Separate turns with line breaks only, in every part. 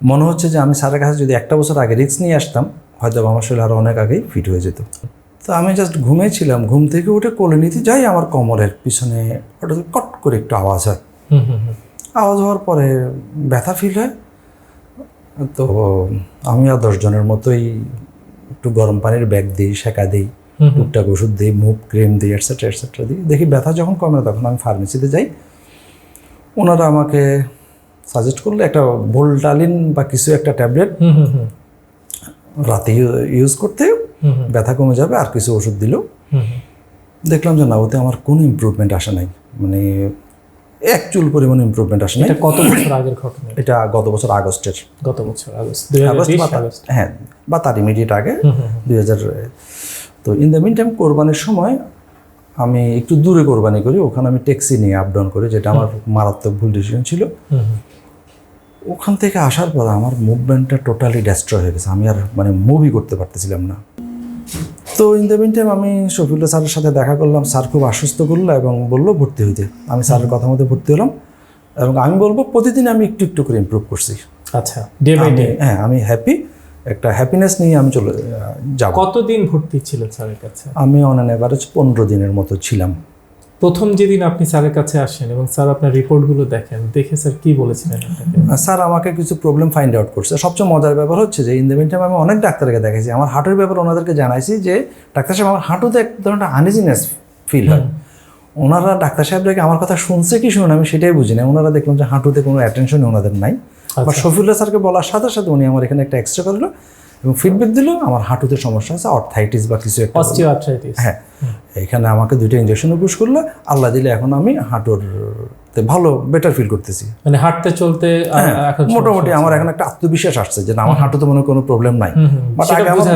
মনে হচ্ছে যে আমি স্যারের কাছে যদি একটা বছর আগে রিস্ক নিয়ে আসতাম হয়তো আমার শরীর আরও অনেক আগেই ফিট হয়ে যেত। তো আমি জাস্ট ঘুমেছিলাম ঘুম থেকে উঠে কোলে নিতে যাই আমার কোমরের পিছনে হঠাৎ কট করে একটু আওয়াজ হয়। আওয়াজ হওয়ার পরে ব্যথা ফিল হয়। তো আমি আর দশজনের মতোই একটু গরম পানির ব্যাগ দিই সেকা দিই। টুকটাক ওষুধ দিই মুভ ক্রিম দিই এটসেট্রা এটসেট্রা দিই। দেখি ব্যথা যখন কমে না তখন আমি ফার্মেসিতে যাই। ওনারা আমাকে সাজেস্ট করলে একটা ভোল্টালিন বা কিছু একটা ট্যাবলেট
হুম হুম হুম।
রাতে ইউজ করতে ব্যথা কমে যাবে আর কিছু ওষুধ দিল। দেখলাম যে না ওতে আমার কোনো ইমপ্রুভমেন্ট আসে নাই। মানে এক চুল পরিমাণ ইমপ্রুভমেন্ট আসে নাই।
এটা কত বছর আগের ঘটনা?
এটা গত বছর আগস্টের।
গত বছর আগস্ট
আগস্ট বা
আগস্ট।
হ্যাঁ বা তার ইমিডিয়েট আগে। দুই হাজার তো ইন দ্য মিন টাইম কোরবানির সময় আমি একটু দূরে কোরবানি করি। ওখানে আমি ট্যাক্সি নিয়ে আপ ডাউন করি যেটা আমার মারাত্মক ভুল ডিসিশন ছিল। ওখান থেকে আসার পর আমার মুভমেন্টটা টোটালি ডেস্ট্রয় হয়ে গেছে। আমি আর মানে মুভি করতে পারতেছিলাম না। তো ইন দ্য মিন টাইম আমি শফিউল্লাহ স্যারের সাথে দেখা করলাম। স্যার খুব আশ্বস্ত করল এবং বলল ভর্তি হইতে। আমি স্যারের কথা মতো ভর্তি হলাম এবং আমি বলব প্রতিদিন আমি একটু একটু করে ইমপ্রুভ করছি।
আচ্ছা ডে বাই ডে
হ্যাঁ আমি হ্যাপি একটা হ্যাপিনেস নিয়ে আমি চলে যাব।
কতদিন ভর্তি ছিলেন স্যারের কাছে?
আমি অন অ্যান অ্যাভারেজ পনেরো দিনের মতো ছিলাম।
প্রথম যেদিন আপনি স্যারের কাছে আসেন এবং স্যার আপনার রিপোর্টগুলো দেখেন দেখে স্যার কি বলেছিলেন আপনাকে?
স্যার আমাকে কিছু প্রবলেম ফাইন্ড আউট করছে। সবচেয়ে মজার ব্যাপার হচ্ছে যে ইন দ্য মিন টাইম আমি অনেক ডাক্তারকে দেখেছি আমার হাঁটুর ব্যাপার ওনাদেরকে জানাইছি যে ডাক্তার সাহেব আমার হাঁটুতে এক ধরনের আনইজিনেস ফিল হয়। ওনারা ডাক্তার সাহেবরাকে আমার কথা শুনছে কি শুনুন আমি সেটাই বুঝি না। ওনারা দেখলাম যে হাঁটুতে কোনো অ্যাটেনশন ওনাদের নাই। বা শফিউল্লাহ স্যারকে বলার সাথে সাথে উনি আমার এখানে একটা এক্সরে করল। এবং ফিডব্যাক দিল আমার হাঁটুতে সমস্যা আছে অর্থাইটিস বা কিছু একটা হ্যাঁ এখানে আমাকে দুইটা ইঞ্জেকশন পুশ করল আল্লাহ দিলে এখন আমি হাঁটুর ভালো বেটার ফিল করতেছি।
মানে হাঁটতে চলতে এখন
মোটামুটি আমার এখন একটা আত্মবিশ্বাস আসছে যে না আমার হাঁটুতে মনে হয় কোনো প্রবলেম নাই। বাট আগে আমার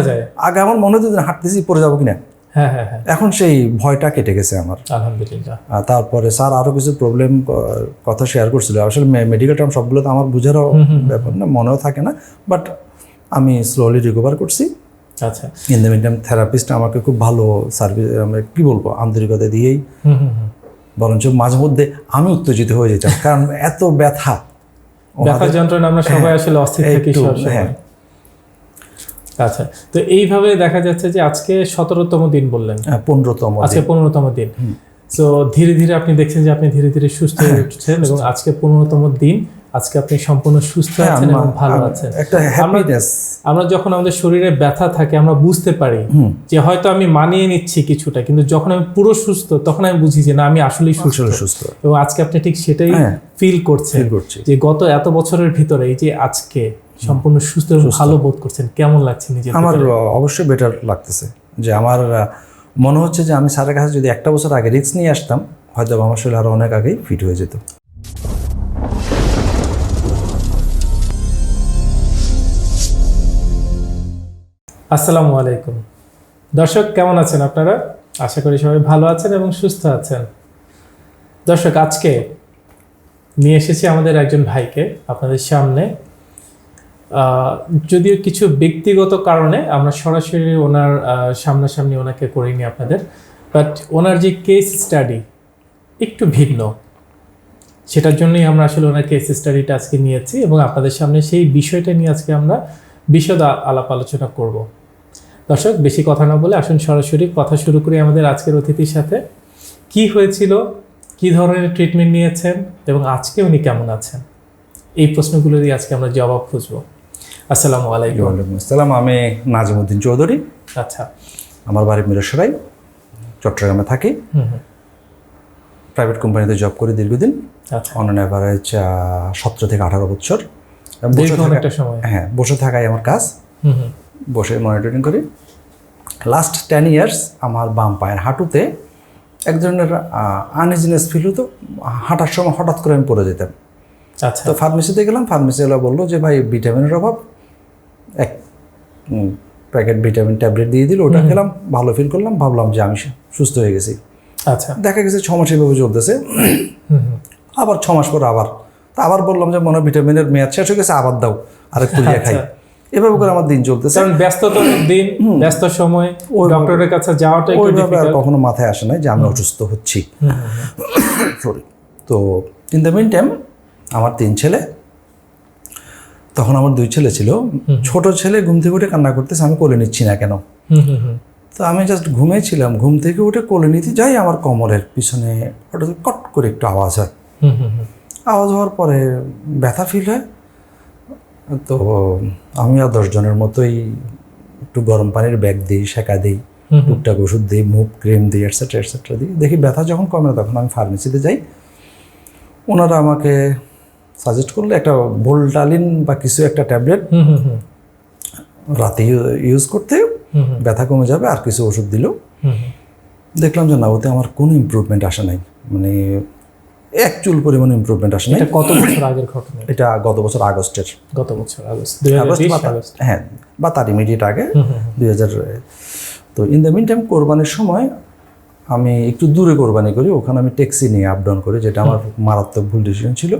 আগে আমার মনে হতো হাঁটতেছি পড়ে যাব কিনা।
হ্যাঁ হ্যাঁ হ্যাঁ।
এখন সেই ভয়টা কেটে গেছে আমার।
আলহামদুলিল্লাহ।
তারপরে স্যার আরও কিছু প্রবলেম কথা শেয়ার করছিল। আসলে মেডিকেল টার্ম সবগুলো তো আমার বোঝারও ব্যাপার না মনেও থাকে না। বাট আমি স্লোলি রিকভার করছি।
আচ্ছা।
ইন দ্য মিন থেরাপিস্ট আমাকে খুব ভালো সার্ভিস কি বলব আন্তরিকতা দিয়েই। বরঞ্চ মাঝে মধ্যে আমি উত্তেজিত হয়ে যেতাম কারণ এত ব্যথা।
ব্যথার যন্ত্রণা আমরা সবাই আসলে অস্থির থাকি
হ্যাঁ।
আচ্ছা তো এইভাবে দেখা যাচ্ছে যে আজকে সতেরোতম দিন বললেন।
হ্যাঁ, পনেরোতম
আজকে পনেরোতম দিন। তো ধীরে ধীরে আপনি দেখছেন যে আপনি ধীরে ধীরে সুস্থ হয়ে উঠছেন এবং আজকে পনেরোতম দিন। আজকে আপনি সম্পূর্ণ সুস্থ
হ্যাঁ,
আছেন এবং ভালো আছেন।
একটা হ্যাপিনেস
আমরা যখন আমাদের শরীরে ব্যথা থাকে আমরা বুঝতে পারি যে হয়তো আমি মানিয়ে নিচ্ছি কিছুটা কিন্তু যখন আমি পুরো সুস্থ তখন আমি বুঝি যে না আমি আসলেই সুস্থ।
সুস্থ।
এবং আজকে আপনি ঠিক সেটাই
হ্যাঁ।
ফিল করছেন
ফিল
যে গত এত বছরের ভিতরে এই যে আজকে সম্পূর্ণ সুস্থ এবং ভালো বোধ করছেন কেমন লাগছে নিজের
আমার অবশ্যই বেটার লাগতেছে। যে আমার মনে হচ্ছে যে আমি স্যারের কাছে যদি একটা বছর আগে রিস্ক নিয়ে আসতাম হয়তো আমার শরীর আরও অনেক আগেই ফিট হয়ে যেত।
আসসালামু আলাইকুম। দর্শক, কেমন আছেন আপনারা? আশা করি সবাই ভালো আছেন এবং সুস্থ আছেন। দর্শক, আজকে নিয়ে এসেছি আমাদের একজন ভাইকে আপনাদের সামনে। যদিও কিছু ব্যক্তিগত কারণে আমরা সরাসরি ওনার সামনাসামনি ওনাকে করিনি আপনাদের বাট ওনার যে কেস স্টাডি একটু ভিন্ন। সেটার জন্যই আমরা আসলে ওনার কেস স্টাডিটা আজকে নিয়েছি এবং আপনাদের সামনে সেই বিষয়টা নিয়ে আজকে আমরা বিশদ আলাপ আলোচনা করব। দর্শক বেশি কথা না বলে আসুন সরাসরি কথা শুরু করি আমাদের আজকের অতিথির সাথে। কি হয়েছিল? কি ধরনের ট্রিটমেন্ট নিয়েছেন? এবং আজকে উনি কেমন আছেন? এই প্রশ্নগুলোরই আজকে আমরা জবাব খুঁজবো। আসসালামু আলাইকুম।
ওয়ালাইকুম আসসালাম। আমি নাজিমুদ্দিন চৌধুরী।
আচ্ছা।
আমার বাড়ি মিরসরাই। চট্টগ্রামে থাকি।
হুম হুম।
প্রাইভেট কোম্পানিতে জব করি দীর্ঘদিন।
আচ্ছা।
অন অ্যান অ্যাভারেজ সতেরো থেকে আঠারো বছর। বসে থাকা-
সময়।
হ্যাঁ বসে থাকাই আমার কাজ।
হুম হুম।
বসে মনিটরিং করি। লাস্ট টেন ইয়ার্স আমার বাম পায়ের হাঁটুতে এক ধরনের আনইজিনেস ফিল হতো। হাঁটার সময় হঠাৎ করে আমি পড়ে যেতাম।
আচ্ছা।
তো ফার্মেসিতে গেলাম ফার্মেসিওয়ালা বলল যে ভাই ভিটামিনের অভাব। এক প্যাকেট ভিটামিন ট্যাবলেট দিয়ে দিল ওটা খেলাম ভালো ফিল করলাম ভাবলাম যে আমি সুস্থ হয়ে গেছি।
আচ্ছা।
দেখা গেছে ছ মাস এভাবে চলতেছে। আবার ছ মাস পর আবার তা আবার বললাম যে মনে হয় ভিটামিনের মেয়াদ শেষ হয়ে গেছে আবার দাও আরেকটু দিয়ে খাই।
আচ্ছা।
এভাবে করে আমার দিন চলতেছে।
কারণ ব্যস্ততম দিন ব্যস্ত সময় ওই ডক্টরের কাছে যাওয়াটা একটু
আর কখনো মাথায় আসে না যে আমি অসুস্থ হচ্ছি। সরি তো ইন দ্য মিন টাইম আমার তিন ছেলে। তখন আমার দুই ছেলে ছিল। ছোট ছেলে ঘুম থেকে উঠে কান্না করতেছে আমি কোলে নিচ্ছি না কেন? তো আমি জাস্ট ঘুমিয়েছিলাম। ঘুম থেকে উঠে কোলে নিতে যাই আমার কোমরের পিছনে হঠাৎ কট করে একটু আওয়াজ হয়। আওয়াজ হওয়ার পরে ব্যথা ফিল হয়। তো আমি আর দশজনের মতোই একটু গরম পানির ব্যাগ দিই সেকা দিই। টুকটাক ওষুধ দিই মুভ ক্রিম দিই এটসেট্রা এটসেট্রা দিই। দেখি ব্যথা যখন কমে না তখন আমি ফার্মেসিতে যাই। ওনারা আমাকে সাজেস্ট করলে একটা ভোল্টালিন বা কিছু একটা ট্যাবলেট
হুম হুম হুম।
রাতে ইউজ করতে ব্যথা কমে যাবে আর কিছু ওষুধ দিল। দেখলাম যে না ওতে আমার কোনো ইমপ্রুভমেন্ট আসে নাই। মানে এক চুল পরিমাণ ইমপ্রুভমেন্ট আসে নাই।
এটা কত বছর আগের ঘটনা?
এটা গত বছর আগস্টের।
গত বছর আগস্ট
আগস্ট বা হ্যাঁ বা তার ইমিডিয়েট আগে দুই হাজার তো ইন দ্য মিন টাইম কোরবানির সময় আমি একটু দূরে কোরবানি করি ওখানে আমি ট্যাক্সি নিয়ে আপ ডাউন করি যেটা আমার মারাত্মক ভুল ডিসিশন ছিল।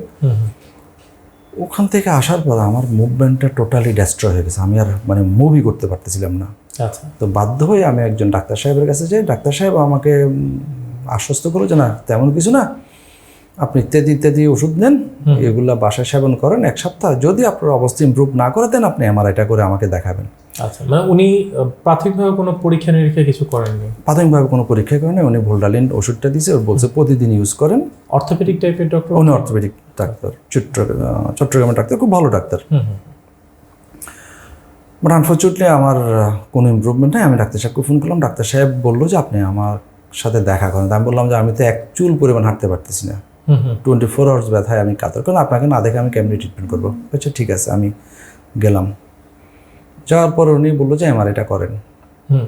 ওখান থেকে আসার পর আমার মুভমেন্টটা টোটালি ডেস্ট্রয় হয়ে গেছে। আমি আর মানে মুভি করতে পারতেছিলাম না।
আচ্ছা।
তো বাধ্য হয়ে আমি একজন ডাক্তার সাহেবের কাছে যাই। ডাক্তার সাহেব আমাকে আশ্বস্ত করল যে না তেমন কিছু না। আপনি ইত্যাদি ইত্যাদি ওষুধ নেন এগুলা বাসায় সেবন করেন এক সপ্তাহ। যদি আপনার অবস্থা ইমপ্রুভ না করে দেন আপনি এমআরআইটা করে আমাকে দেখাবেন।
আচ্ছা মানে উনি প্রাথমিকভাবে কোনো পরীক্ষা নিরীক্ষা কিছু করেননি?
প্রাথমিকভাবে কোনো পরীক্ষা করেন। উনি ভোল্ডালিন ওষুধটা দিয়েছে ওর বলছে প্রতিদিন ইউজ করেন।
অর্থোপেডিক টাইপের ডক্টর
উনি অর্থোপেডিক ডাক্তার চট্ট চট্টগ্রামের ডাক্তার খুব ভালো ডাক্তার। বাট আনফর্চুনেটলি আমার কোনো ইমপ্রুভমেন্ট নেই। আমি ডাক্তার সাহেবকে ফোন করলাম। ডাক্তার সাহেব বলল যে আপনি আমার সাথে দেখা করেন। আমি বললাম যে আমি তো এক চুল পরিমাণ হাঁটতে পারতেছি না। টোয়েন্টি ফোর আওয়ার্স ব্যথায় আমি কাতর। কারণ আপনাকে না দেখে আমি কেমনি ট্রিটমেন্ট করব? আচ্ছা ঠিক আছে আমি গেলাম। যাওয়ার পর উনি বলল যে এমআরআইটা করেন।
হুম।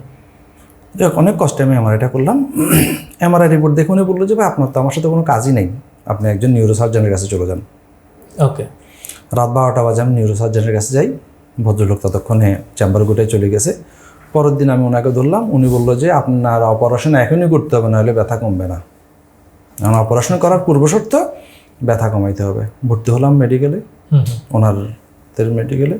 যাক অনেক কষ্টে আমি এমআরআইটা করলাম। এমআরআই রিপোর্ট দেখে উনি বলল যে ভাই আপনার তো আমার সাথে কোনো কাজই নেই। আপনি একজন নিউরোসার্জনের কাছে চলে যান।
ওকে।
রাত বারোটা বাজে আমি নিউরোসার্জনের কাছে যাই। ভদ্রলোক ততক্ষণে চেম্বার গোটায় চলে গেছে। পরের দিন আমি ওনাকে ধরলাম। উনি বলল যে আপনার অপারেশন এখনই করতে হবে নাহলে ব্যথা কমবে না। কারণ অপারেশন করার পূর্বশর্ত ব্যথা কমাইতে হবে। ভর্তি হলাম মেডিকেলে ওনার মেডিকেলে।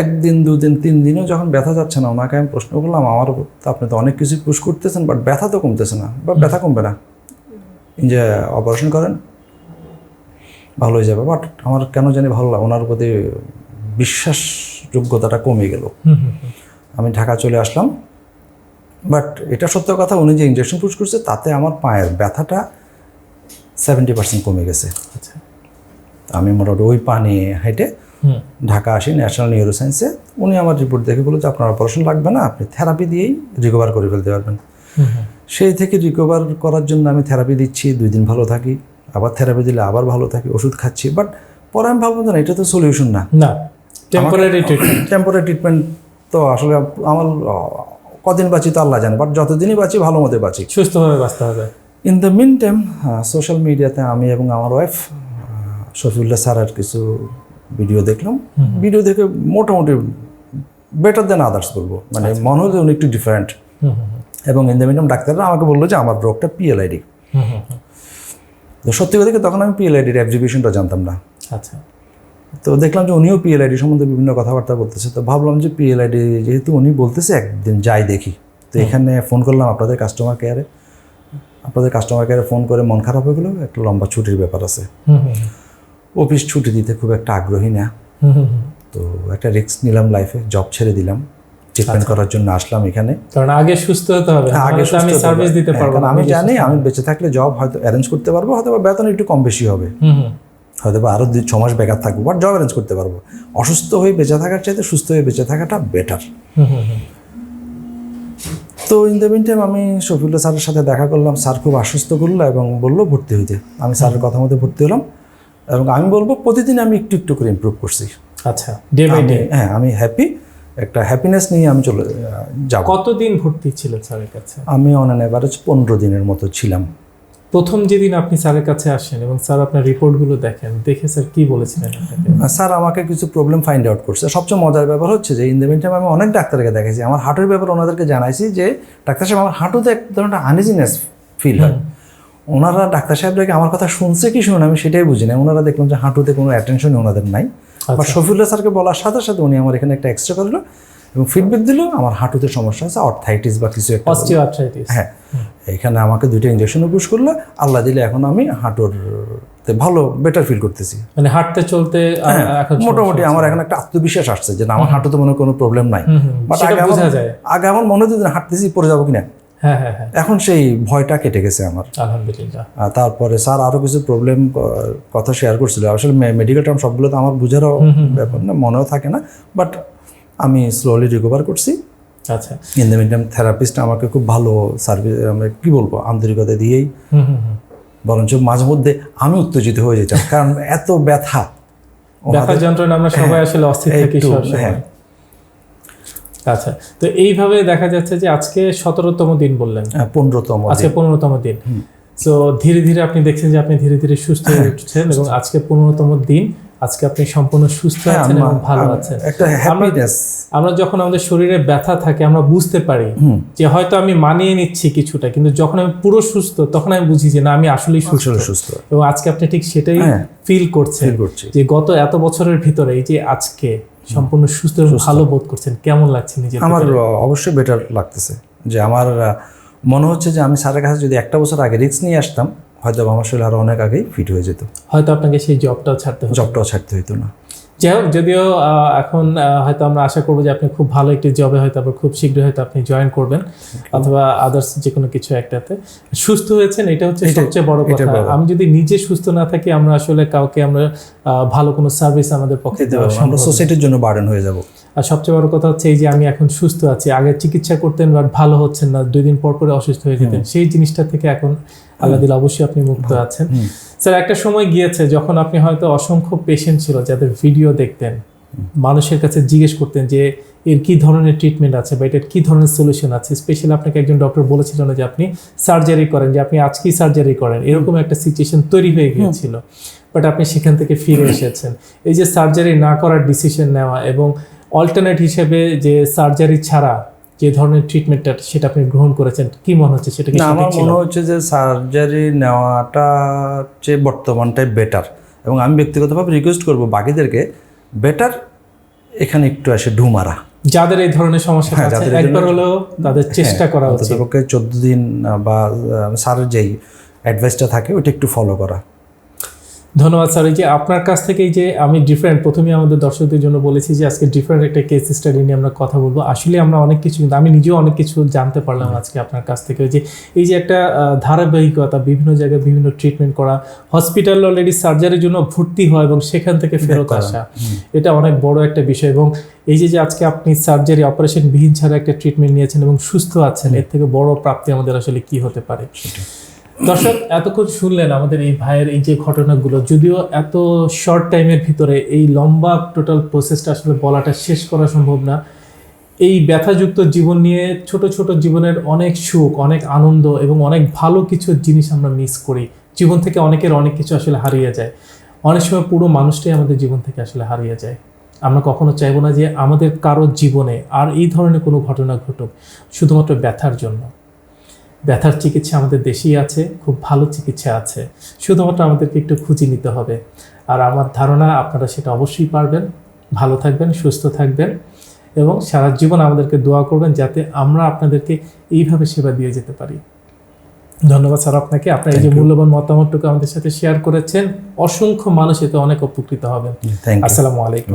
একদিন দুদিন তিন দিনও যখন ব্যথা যাচ্ছে না ওনাকে আমি প্রশ্ন করলাম আমার আপনি তো অনেক কিছু পুশ করতেছেন বাট ব্যথা তো কমতেছে না বা ব্যথা কমবে না। যে অপারেশন করেন ভালো হয়ে যাবে। বাট আমার কেন জানি ভালো লাগে ওনার প্রতি বিশ্বাসযোগ্যতাটা কমে গেল। আমি ঢাকা চলে আসলাম। বাট এটা সত্য কথা উনি যে ইঞ্জেকশন পুশ করছে তাতে আমার পায়ের ব্যথাটা সেভেন্টি পার্সেন্ট কমে গেছে।
আচ্ছা।
আমি মোটামুটি ওই পা নিয়ে হেঁটে ঢাকা আসি ন্যাশনাল নিউরো সায়েন্সে উনি আমার রিপোর্ট দেখে বলল যে আপনার অপারেশন লাগবে না আপনি থেরাপি দিয়েই রিকভার করে ফেলতে পারবেন। সেই থেকে রিকভার করার জন্য আমি থেরাপি দিচ্ছি দুই দিন ভালো থাকি। আবার থেরাপি দিলে আবার ভালো থাকি ওষুধ খাচ্ছি। বাট পরে আমি ভাবলাম যে না এটা তো সলিউশন না।
না টেম্পোরারি ট্রিটমেন্ট
টেম্পোরারি ট্রিটমেন্ট তো আসলে আমার কদিন বাঁচি তো আল্লাহ জানে বাট যতদিনই বাঁচি ভালো মতো বাঁচি।
সুস্থভাবে বাঁচতে হবে।
In the meantime social মিডিয়াতে আমি এবং আমার ওয়াইফ শফিউল্লাহ স্যারের কিছু ভিডিও দেখলাম। ভিডিও দেখে মোটামুটি বেটার দেন আদার্স বলব। মানে মনে হলো উনি একটু ডিফারেন্ট। এবং ইন দ্য মিন টাইম ডাক্তাররা আমাকে বলল যে আমার রোগটা পিএলআইডি। তো সত্যি কথা তখন আমি পিএলআইডির অ্যাবজিবিশনটা জানতাম না।
আচ্ছা।
তো দেখলাম যে উনিও পিএলআইডি সম্বন্ধে বিভিন্ন কথাবার্তা বলতেছে। তো ভাবলাম যে পিএলআইডি যেহেতু উনি বলতেছে একদিন যাই দেখি। তো এখানে ফোন করলাম আপনাদের কাস্টমার কেয়ারে আপনাদের কাস্টমার কেয়ারে ফোন করে মন খারাপ হয়ে গেলো একটা লম্বা ছুটির ব্যাপার আছে। অফিস ছুটি দিতে খুব একটা আগ্রহী না। তো একটা রিস্ক নিলাম লাইফে জব ছেড়ে দিলাম। ট্রিটমেন্ট করার জন্য আসলাম এখানে।
কারণ আগে সুস্থ হতে হবে
আগে
আগে আমি সার্ভিস দিতে
হ্যাঁ,
পারব না
আমি জানি আমি বেঁচে থাকলে জব হয়তো অ্যারেঞ্জ করতে পারব হয়তো বেতন একটু কম বেশি হবে। হয়তো বা আরও দুই ছ মাস বেকার থাকব বাট জব অ্যারেঞ্জ করতে পারব। অসুস্থ হয়ে বেঁচে থাকার চাইতে সুস্থ হয়ে বেঁচে থাকাটা বেটার। তো ইন দ্য মিন টাইম আমি শফিউল্লাহ স্যারের সাথে দেখা করলাম স্যার খুব আশ্বস্ত করল এবং বলল ভর্তি হইতে। আমি স্যারের কথা মতো ভর্তি হলাম এবং আমি বলব প্রতিদিন আমি একটু একটু করে ইমপ্রুভ করছি।
আচ্ছা ডে বাই ডে
হ্যাঁ আমি হ্যাপি একটা হ্যাপিনেস নিয়ে আমি চলে যাব।
কতদিন ভর্তি ছিলেন স্যারের কাছে?
আমি অন অ্যান অ্যাভারেজ পনেরো দিনের মতো ছিলাম।
প্রথম যেদিন আপনি স্যারের কাছে আসেন এবং স্যার আপনার রিপোর্টগুলো দেখেন দেখে স্যার কি বলেছিলেন আপনাকে?
স্যার আমাকে কিছু প্রবলেম ফাইন্ড আউট করছে। সবচেয়ে মজার ব্যাপার হচ্ছে যে ইন দ্য মিন টাইম আমি অনেক ডাক্তারকে দেখেছি আমার হাঁটুর ব্যাপার ওনাদেরকে জানাইছি যে ডাক্তার সাহেব আমার হাঁটুতে এক ধরনের আনইজিনেস ফিল হয়। ওনারা ডাক্তার সাহেবরাকে আমার কথা শুনছে কি শুনুন আমি সেটাই বুঝি না। ওনারা দেখলাম যে হাঁটুতে কোনো অ্যাটেনশন ওনাদের নাই। বা শফিউল্লাহ স্যারকে বলার সাথে সাথে উনি আমার এখানে একটা এক্সট্রা করল এবং ফিডব্যাক দিল আমার হাঁটুতে সমস্যা আছে অর্থাইটিস বা কিছু একটা হ্যাঁ। এখানে আমাকে দুইটা ইঞ্জেকশন পুশ করল আল্লাহ দিলে এখন আমি হাঁটুর ভালো বেটার ফিল করতেছি।
মানে হাঁটতে চলতে
হ্যাঁ, মোটামুটি আমার এখন একটা আত্মবিশ্বাস আসছে যে আমার হাঁটুতে মনে কোনো প্রবলেম নাই। বাট আগে আমার আগে আমার মনে হতো হাঁটতেছি পড়ে যাব কিনা।
হ্যাঁ হ্যাঁ
এখন সেই ভয়টা কেটে গেছে আমার।
আলহামদুলিল্লাহ।
তারপরে স্যার আরও কিছু প্রবলেম কথা শেয়ার করছিল। আসলে মেডিকেল টার্ম সবগুলো তো আমার বোঝারও ব্যাপার না মনেও থাকে না। বাট আমি স্লোলি রিকভার করছি।
আচ্ছা
ইন দ্য মিন থেরাপিস্ট আমাকে খুব ভালো সার্ভিস আমরা কী বলব আন্তরিকতা দিয়েই। বরঞ্চ মাঝে মধ্যে আমি উত্তেজিত হয়ে যেতাম কারণ এত ব্যথা।
ব্যথা যন্ত্রণা আমরা সবাই আসলে অস্থির থাকি
হ্যাঁ।
আচ্ছা তো এইভাবে দেখা যাচ্ছে যে আজকে সতেরোতম দিন বললেন।
পনেরোতম
আজকে পনেরোতম দিন। তো ধীরে ধীরে আপনি দেখছেন যে আপনি ধীরে ধীরে সুস্থ
হ্যাঁ,
হয়ে উঠছেন এবং আজকে পনেরোতম দিন। আজকে আপনি সম্পূর্ণ সুস্থ
হ্যাঁ,
আছেন এবং ভালো আছেন।
একটা হ্যাপিনেস
আমরা যখন আমাদের শরীরে ব্যথা থাকে আমরা বুঝতে পারি যে হয়তো আমি মানিয়ে নিচ্ছি কিছুটা কিন্তু যখন আমি পুরো সুস্থ তখন আমি বুঝি যে না আমি আসলেই সুস্থ।
সুস্থ।
এবং আজকে আপনি ঠিক সেটাই
হ্যাঁ।
ফিল করছেন
ফিল
যে গত এত বছরের ভিতরে এই যে আজকে সম্পূর্ণ সুস্থ এবং ভালো বোধ করছেন কেমন লাগছে নিজের
আমার অবশ্যই বেটার লাগতেছে। যে আমার মনে হচ্ছে যে আমি স্যারের কাছে যদি একটা বছর আগে রিস্ক নিয়ে আসতাম হয়তো আমার শরীর আরও অনেক আগেই ফিট হয়ে যেত।
হয়তো আপনাকে সেই জবটাও ছাড়তে হবে
জবটাও ছাড়তে হইতো না।
যাই হোক যদিও এখন হয়তো আমরা আশা করব যে আপনি খুব ভালো একটি জবে হয়তো আবার খুব শীঘ্রই হয়তো আপনি জয়েন করবেন অথবা আদার্স যে কোনো কিছু একটাতে। সুস্থ হয়েছেন এটা হচ্ছে সবচেয়ে বড় কথা। আমি যদি নিজে সুস্থ না থাকি আমরা আসলে কাউকে আমরা ভালো কোনো সার্ভিস আমাদের পক্ষে দেওয়া
আমরা সোসাইটির জন্য বার্ডেন হয়ে যাব।
আর সবচেয়ে বড় কথা হচ্ছে এই যে আমি এখন সুস্থ আছি আগে চিকিৎসা করতেন বাট ভালো হচ্ছেন না দুই দিন পর পরে অসুস্থ হয়ে যেতেন। সেই জিনিসটা থেকে এখন আল্লাহ দিল অবশ্যই আপনি মুক্ত আছেন। স্যার একটা সময় গিয়েছে যখন আপনি হয়তো অসংখ্য পেশেন্ট ছিল যাদের ভিডিও দেখতেন। মানুষের কাছে জিজ্ঞেস করতেন যে এর কি ধরনের ট্রিটমেন্ট আছে বা এটার কি ধরনের সলিউশন আছে? স্পেশালি আপনাকে একজন ডক্টর বলেছিল না যে আপনি সার্জারি করেন যে আপনি আজকেই সার্জারি করেন। এরকম একটা সিচুয়েশন তৈরি হয়ে গিয়েছিল। বাট আপনি সেখান থেকে ফিরে এসেছেন। এই যে সার্জারি না করার ডিসিশন নেওয়া এবং অল্টারনেট হিসেবে যে সার্জারি ছাড়া যে ধরনের ট্রিটমেন্টটা সেটা আপনি গ্রহণ করেছেন কি মনে হচ্ছে সেটা কি
আমার মনে হচ্ছে যে সার্জারি নেওয়াটা চেয়ে বর্তমানটাই বেটার এবং আমি ব্যক্তিগতভাবে রিকোয়েস্ট করব বাকিদেরকে বেটার এখানে একটু এসে ঢুমারা
যাদের এই ধরনের সমস্যা
হ্যাঁ,
আছে
যাদের হ্যাঁ,
একবার হলেও তাদের চেষ্টা করা উচিত।
অন্ততপক্ষে চোদ্দ দিন বা স্যারের যেই অ্যাডভাইসটা থাকে ওইটা একটু ফলো করা।
ধন্যবাদ স্যার। এই যে আপনার কাছ থেকে যে আমি ডিফারেন্ট প্রথমে আমাদের দর্শকদের জন্য বলেছি যে আজকে ডিফারেন্ট একটা কেস স্টাডি নিয়ে আমরা কথা বলব। আসলে আমরা অনেক কিছু কিন্তু আমি নিজেও অনেক কিছু জানতে পারলাম আজকে আপনার কাছ থেকে। যে এই যে একটা ধারাবাহিকতা বিভিন্ন জায়গায় বিভিন্ন ট্রিটমেন্ট করা হসপিটাল অলরেডি সার্জারির জন্য ভর্তি হয় এবং সেখান থেকে ফেরত আসা এটা অনেক বড় একটা বিষয় এবং এই যে যে আজকে আপনি সার্জারি অপারেশন বিহীন ছাড়া একটা ট্রিটমেন্ট নিয়েছেন এবং সুস্থ আছেন এর থেকে বড় প্রাপ্তি আমাদের আসলে কি হতে পারে? দর্শক, এতক্ষণ শুনলেন আমাদের এই ভাইয়ের এই যে ঘটনাগুলো, যদিও এত শর্ট টাইমের ভিতরে এই লম্বা টোটাল প্রসেসটা আসলে বলাটা শেষ করা সম্ভব না। এই ব্যথাযুক্ত জীবন নিয়ে ছোট ছোট জীবনের অনেক সুখ, অনেক আনন্দ এবং অনেক ভালো কিছু জিনিস আমরা মিস করি। জীবন থেকে অনেকের অনেক কিছু আসলে হারিয়ে যায়। অনেক সময় পুরো মানুষটাই আমাদের জীবন থেকে আসলে হারিয়ে যায়। আমরা কখনো চাইব না যে আমাদের কারও জীবনে আর এই ধরনের কোনো ঘটনা ঘটুক, শুধুমাত্র ব্যথার জন্য। ব্যথার চিকিৎসা আমাদের দেশেই আছে খুব ভালো চিকিৎসা আছে। শুধুমাত্র আমাদেরকে একটু খুঁজে নিতে হবে। আর আমার ধারণা আপনারা সেটা অবশ্যই পারবেন। ভালো থাকবেন সুস্থ থাকবেন এবং সারা জীবন আমাদেরকে দোয়া করবেন যাতে আমরা আপনাদেরকে এইভাবে সেবা দিয়ে যেতে পারি। ধন্যবাদ স্যার আপনাকে। আপনার এই যে মূল্যবান মতামতটুকু আমাদের সাথে শেয়ার করেছেন অসংখ্য মানুষ এতে অনেক উপকৃত হবেন। আসসালামু আলাইকুম।